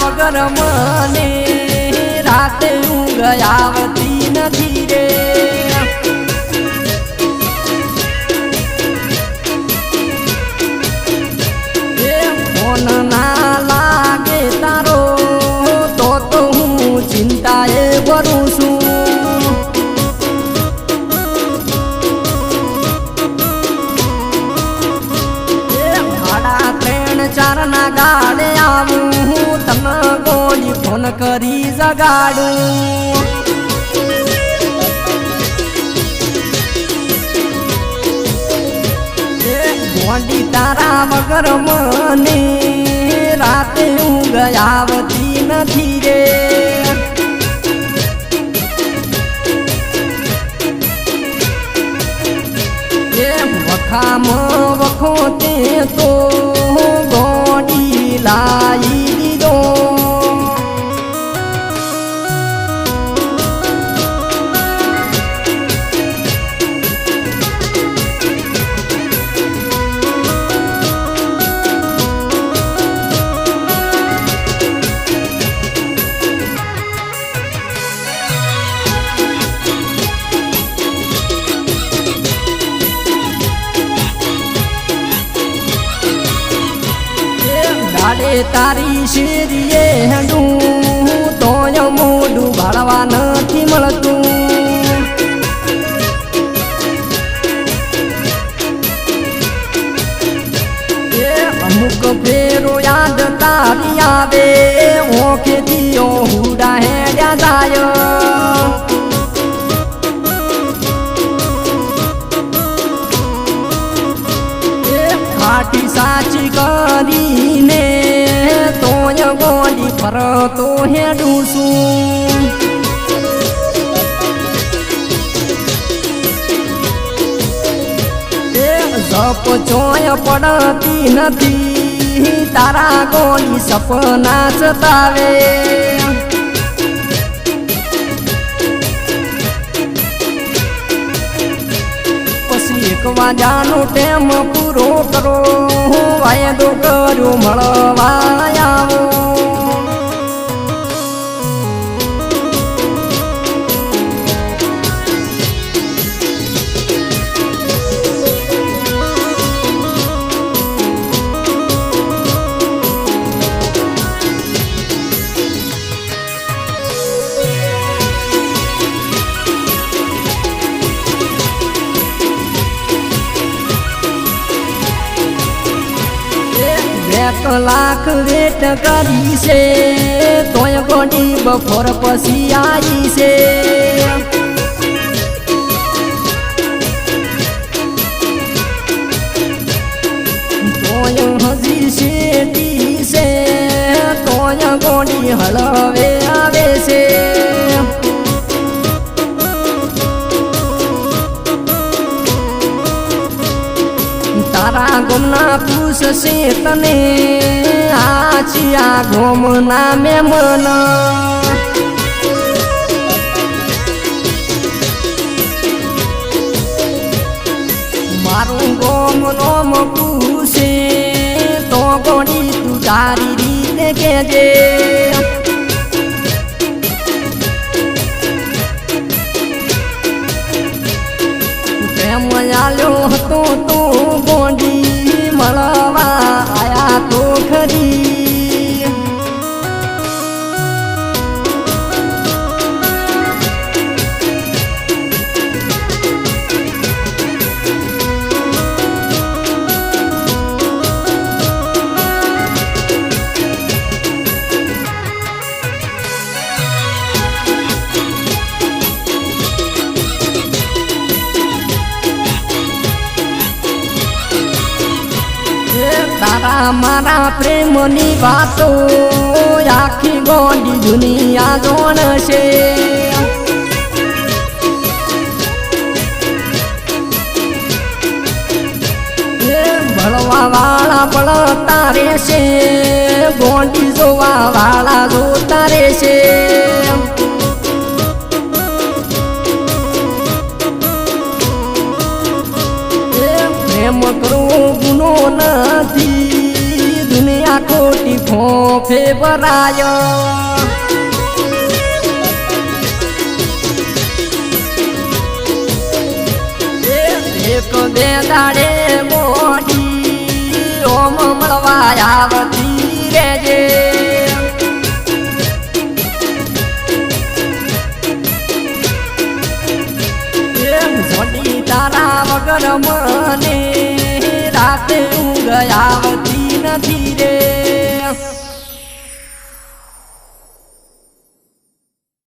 વગર મને રાતે ઊંઘ આવતી નથી રે. ભરું છું. ભાડા ત્રણ ચાર ના ગાડે કરી જગાડું મોડી તારા વગર મને રાતે ઊંઘ આવતી નથી રે વખામ વખો તે તો ગાડે તારી શેરીએ હેડું. તોય મોઢું ભાળવા નથી મળતું. અમુક ફેરો યાદ તારી આવે. ઓકે દિયો હુડા હેડ્યા જાય. ખાટી સાચી કરીને ફરતો હેડું છું. જપ જોય પડતી નથી, તારા ગોળી સપના સતાવે વાજાનો ટેમ પૂરો કરો વાયદો કર્યો મળવા આવો. એક લાખ વેટ કરી છે. તોય ગોડી બપોર પછી આવી છે. ગોમના પૂછશે તને? આચિયા ઘોમના મેમન. મારું ગોમ નોમ પૂછે તો ગોડી તું તારી રીતે કેજે પ્રેમ આલ્યો હતો તો ગોંડી મળવા તારા મારા પ્રેમની વાતો આખી ગોંડી દુનિયા જોણશે. ભળવા વાળા ભળતા રહેશે, ગોંડી જોવા વાળા જોતા રહેશે. ફેવરાયો. એક બે દાડે મોડી ઓમ મળવા આવતી રેજે તારા વગર મને રાતે ઊંઘ આવતી નથી.